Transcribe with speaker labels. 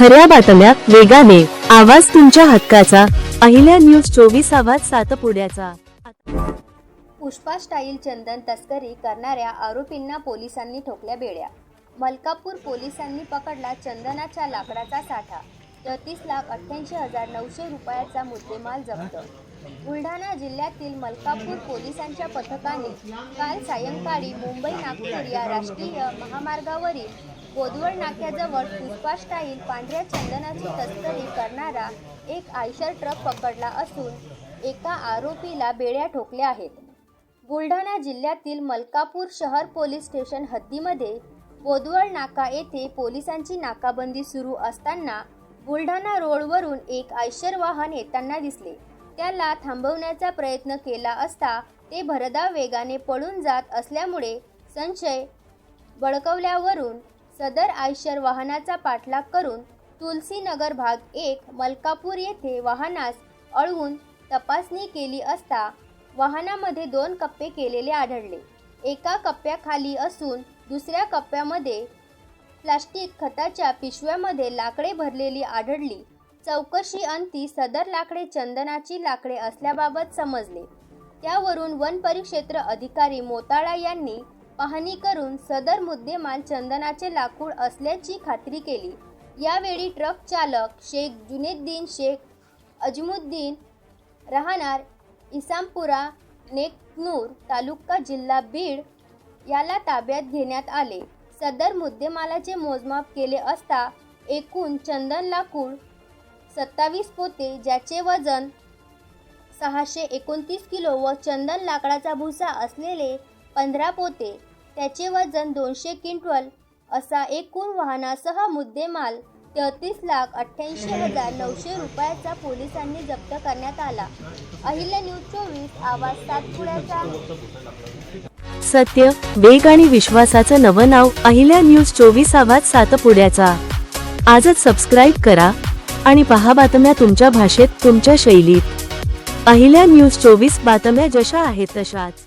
Speaker 1: खऱ्या बातम्या वेगाने. आवाज तुमच्या हक्काचा. अहिल्या न्यूज चोवीस आवाज सातपुड्याचा.
Speaker 2: पुष्पा स्टाईल चंदन तस्करी करणाऱ्या आरोपींना पोलिसांनी ठोकल्या बेड्या. मलकापूर पोलिसांनी पकडला चंदनाच्या लाकडाचा साठा. तेहतीस लाख अठ्ठ्याऐंशी हजार नऊशे रुपयाचा मुद्देमाल जप्त. बुलढाणा जिल्ह्यातील मलकापूर पोलिसांच्या पथकाने काल सायंकाळी मुंबई नागपूर या राष्ट्रीय महामार्गावरील बोदवड नाक्याजवळ पुष्पा स्टाईल पांढऱ्या चंदनाची तस्करी करणारा एक आयशर ट्रक पकडला असून एका आरोपीला बेड्या ठोकल्या आहेत. बुलढाणा जिल्ह्यातील मलकापूर शहर पोलीस स्टेशन हद्दीमध्ये बोदवड नाका येथे पोलिसांची नाकाबंदी सुरू असताना बुलढाणा रोडवरून एक आयशर वाहन येताना दिसले. त्याला थांबवण्याचा प्रयत्न केला असता ते भरधाव वेगाने पळून जात असल्यामुळे संशय बळकवल्यावरून सदर आयशर वाहनाचा पाठलाग करून तुलसीनगर भाग एक मलकापूर येथे वाहनास अळवून तपासणी केली असता वाहनामध्ये दोन कप्पे केलेले आढळले. एका कप्प्याखाली असून दुसऱ्या कप्प्यामध्ये प्लास्टिक खताच्या पिशव्यामध्ये लाकडे भरलेली आढळली. चौकशी अंती सदर लाकडे चंदनाची लाकडे असल्याबाबत समजले. त्यावरून वन परिक्षेत्र अधिकारी मोताळा यांनी पाहणी करून सदर मुद्देमाल चंदनाचे लाकूड असल्याची खात्री केली. यावेळी ट्रक चालक शेख जुनेद्दीन शेख अजमुद्दीन राहणार इसामपुरा नेकनूर तालुका जिल्हा बीड याला ताब्यात घेण्यात आले. सदर मुद्देमालाचे मोजमाप केले असता एकूण चंदन लाकूड सत्तावीस पोते ज्याचे वजन सहाशे एकोणतीस किलो व चंदन लाकडाचा भुसा असलेले पंधरा पोते त्याचे वजन दोनशे क्विंटल असा एकूण वाहनासह मुद्देमाल तेहतीस लाख अठ्ठ्याऐंशी हजार नऊशे रुपयाचा पोलिसांनी जप्त करण्यात आला. अहिल्या न्यूज चोवीस आवाज सातपुड्याचा.
Speaker 1: सत्य वेग आणि विश्वासाचं नवं नाव अहिल्या न्यूज चोवीस आवाज सातपुड्याचा. आजच सबस्क्राईब करा आणि पहा बातम्या तुमच्या भाषेत तुमच्या शैलीत. अहिल्या न्यूज चोवीस बातम्या जशा आहेत तशाच.